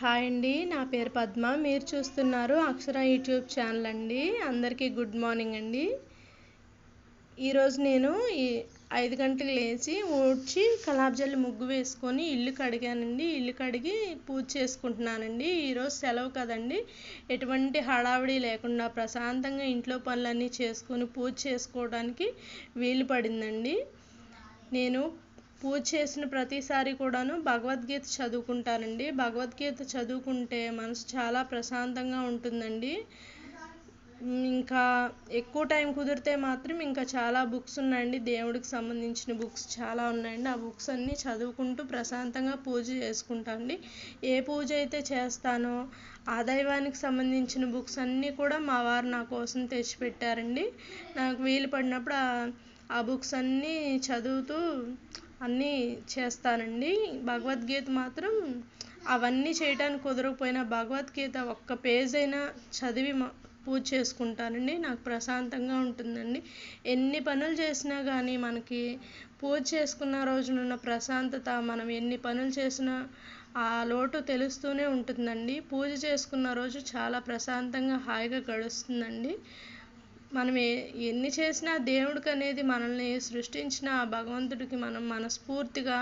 Hi అండి నా పేరు పద్మ. మీరు చూస్తున్నారు అక్షర యూట్యూబ్ ఛానల్ అండి. అందరికీ గుడ్ మార్నింగ్ అండి. ఈరోజు నేను ఈ ఐదు గంటలకు లేచి ఊడ్చి కలాబ్జల్లి ముగ్గు వేసుకొని ఇల్లు కడిగానండి. ఇల్లు కడిగి పూజ చేసుకుంటున్నానండి. ఈరోజు సెలవు కదండి. ఎటువంటి హడావిడి లేకుండా ప్రశాంతంగా ఇంట్లో పనులన్నీ చేసుకొని పూజ చేసుకోవడానికి వీలు పడిందండి. నేను పూజ చేసిన ప్రతిసారి కూడాను భగవద్గీత చదువుకుంటానండి. భగవద్గీత చదువుకుంటే మనసు చాలా ప్రశాంతంగా ఉంటుందండి. ఇంకా ఎక్కువ టైం కుదిరితే మాత్రం ఇంకా చాలా బుక్స్ ఉన్నాయండి. దేవుడికి సంబంధించిన బుక్స్ చాలా ఉన్నాయండి. ఆ బుక్స్ అన్నీ చదువుకుంటూ ప్రశాంతంగా పూజ చేసుకుంటానండి. ఏ పూజ అయితే చేస్తానో ఆ దైవానికి సంబంధించిన బుక్స్ అన్నీ కూడా మా వారు నా కోసం తెచ్చిపెట్టారండి. నాకు వీలు పడినప్పుడు ఆ బుక్స్ అన్నీ చదువుతూ అన్నీ చేస్తానండి. భగవద్గీత మాత్రం అవన్నీ చేయటానికి కుదరకపోయినా భగవద్గీత ఒక్క పేజ్ అయినా చదివి పూజ చేసుకుంటానండి. నాకు ప్రశాంతంగా ఉంటుందండి. ఎన్ని పనులు చేసినా కానీ మనకి పూజ చేసుకున్న రోజునున్న ప్రశాంతత మనం ఎన్ని పనులు చేసినా ఆ లోటు తెలుస్తూనే ఉంటుందండి. పూజ చేసుకున్న రోజు చాలా ప్రశాంతంగా హాయిగా గడుస్తుందండి. మనం ఎన్ని చేసినా దేవుడికి అనేది మనల్ని సృష్టించిన ఆ భగవంతుడికి మనం మనస్ఫూర్తిగా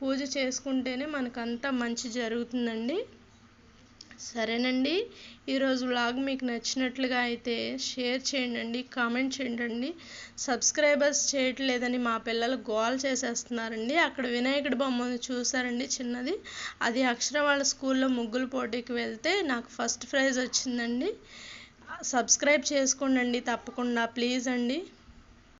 పూజ చేసుకుంటేనే మనకంతా మంచి జరుగుతుందండి. సరేనండి. ఈరోజు వ్లాగ్ మీకు నచ్చినట్లుగా అయితే షేర్ చేయండి కామెంట్ చేయండి సబ్స్క్రైబర్స్ చేయట్లేదని మా పిల్లలు గోల్ చేసేస్తున్నారండి. అక్కడ వినాయకుడి బొమ్మను చూసారండి చిన్నది. అది అక్షర వాళ్ళ స్కూల్లో ముగ్గుల పోటీకి వెళ్తే నాకు ఫస్ట్ ప్రైజ్ వచ్చిందండి. సబ్స్క్రైబ్ చేసుకోండి తప్పకుండా ప్లీజ్ అండి